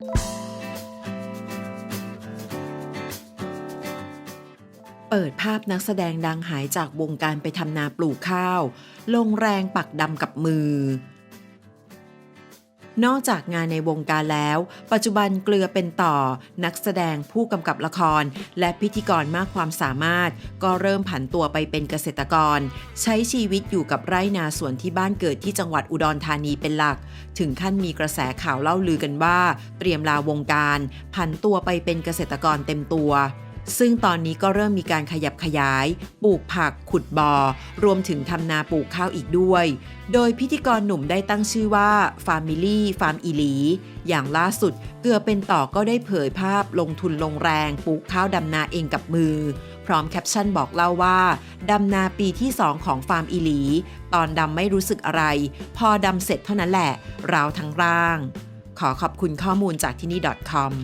เปิดภาพนักแสดงดังหายจากวงการไปทำนาปลูกข้าว ลงแรงปักดำกับมือ นอกจากงานในวงการแล้ว ปัจจุบันเกลือเป็นต่อ นักแสดงผู้กำกับละคร และพิธีกรมากความสามารถ ก็เริ่มผันตัวไปเป็นเกษตรกร ใช้ชีวิตอยู่กับไร่นาสวนที่บ้านเกิดที่จังหวัดอุดรธานีเป็นหลัก ถึงขั้นมีกระแสข่าวเล่าลือกันว่า เตรียมลาวงการ ผันตัวไปเป็นเกษตรกรเต็มตัว ซึ่งตอนนี้ก็เริ่มมีการขยับขยาย ปลูกผัก ขุดบอ่อ รวมถึงทำนาปลูกข้าวอีกด้วย โดยพิธีกรหนุ่มได้ตั้งชื่อว่า Family Farm อีหลี อย่างล่าสุดเกือเป็นต่อก็ได้เผยภาพลงทุนลงแรงปลูกข้าวดำนาเองกับมือ พร้อมแคปชั่นบอกเล่าว่าดำนาปีที่ 2 ของฟาร์มอีหลี ตอนดำไม่รู้สึกอะไร พอดำเสร็จเท่านั้นแหละราวทั้งร่าง ขอขอบคุณข้อมูลจากที่นี่ .com